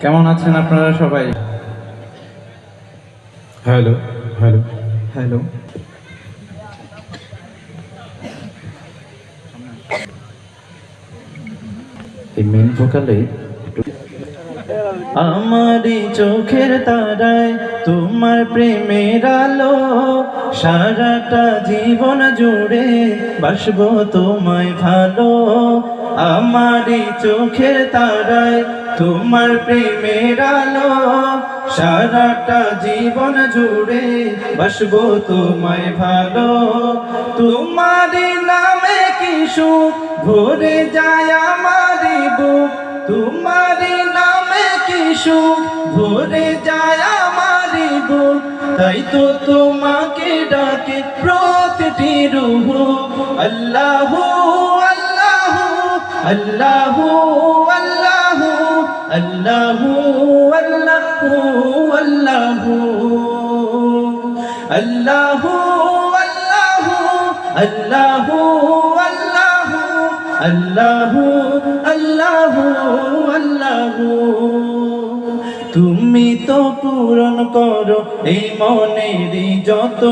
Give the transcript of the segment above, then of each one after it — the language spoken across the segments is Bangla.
কেমন আছেন আপনারা সবাই? হ্যালো হ্যালো হ্যালো এই মেন ভোকালে আমারই চোখের তারায় তোমার প্রেমের আলো সারাটা জীবন জুড়ে বাসবো তোমায় ভালো। আমারই চোখের তারায় তোমার প্রেমের আলো। সারাটা জীবন জুড়ে বাসবো তোমায় ভালো। তোমারই নামে কি সুখ? ভরে যায় আমারই বুক। নামে কি সুখ? ভরে যায় আমারই বুক। তাই তো তোমাকে ডাকে প্রতিটি রুহ আল্লাহ আল্লাহ আল্লাহ আল্লাহ আল্লাহ আল্লাহ। আল্লাহ আল্লাহ আল্লাহ আল্লাহ আল্লাহ তুমি তো পূরণ করো এই মনেরই যত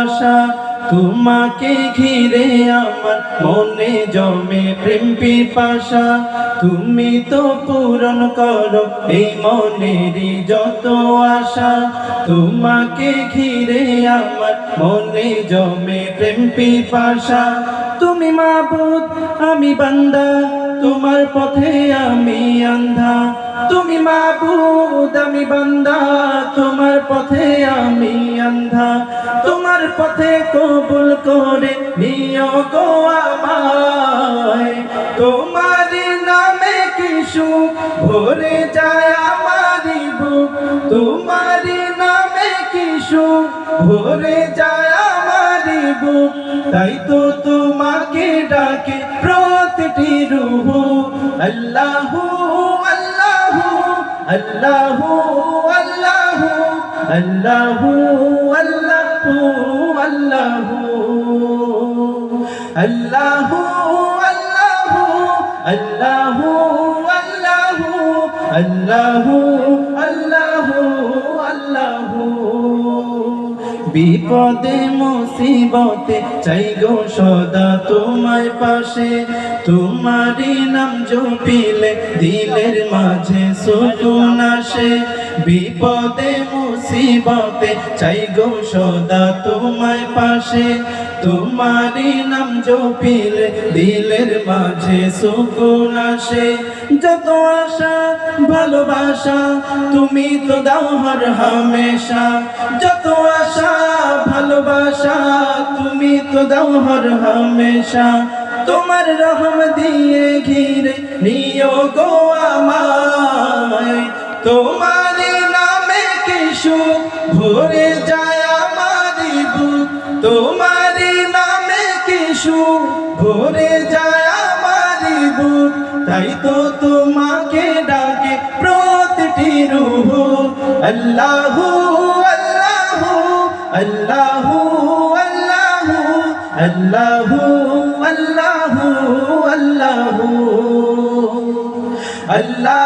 আশা। তোমাকে ঘিরে আমার মনে জমে প্রেম পিপাসা। তুমি তো পূরণ করো এই মনেরই যত আশা। তোমাকে ঘিরে আমার মনে জমে প্রেম পিপাসা। তুমি মাবুদ, আমি বান্দা, তোমার পথে আমি আন্ধা। তুমি মাবুদ, আমি বান্দা, তোমার পথে আমি আন্ধা। তোমার পথে কবুল করে নিও গো আমায়। তোমার নামে কিছু ভরে যায় আমারি বুক। তোমার নামে কিছু ভরে যায় আমারি তাই তো তোমাকে ডাকে প্রতিটি রুহ। আল্লাহ আল্লাহ আল্লাহ আল্লাহ আল্লাহ আল্লাহ। আল্লাহ আল্লাহ আল্লাহ আল্লাহ আল্লাহ আল্লাহ আল্লাহ বিপদে, মুসিবতে চাই গো সদা তোমার পাশে। তোমারই নাম জপিলে দিলের মাঝে সুকুন আসে। বিপদে মুসিবতে চাই গো সদা তোমার পাশে। তোমারই নাম জপিলে দিলের মাঝে সুকুন আসে। যত আশা, ভালোবাসা, তুমি তো দাও হর হামেশা। যত আশা, ভালোবাসা, তুমি তো দাও হর হামেশা। তোমার রহম দিয়ে ঘিরে নিও গো আমায়। তোমার সুখ ভরে যায় আমারি বুক তোমারি নামে কিশু ভরে যায় আমারি বুক তাই তো তোমাকে ডাকে প্রতিটি রুহ। আল্লাহু আল্লাহু আল্লাহু আল্লাহু আল্লাহু আল্লাহু আল্লাহু। আল্লাহ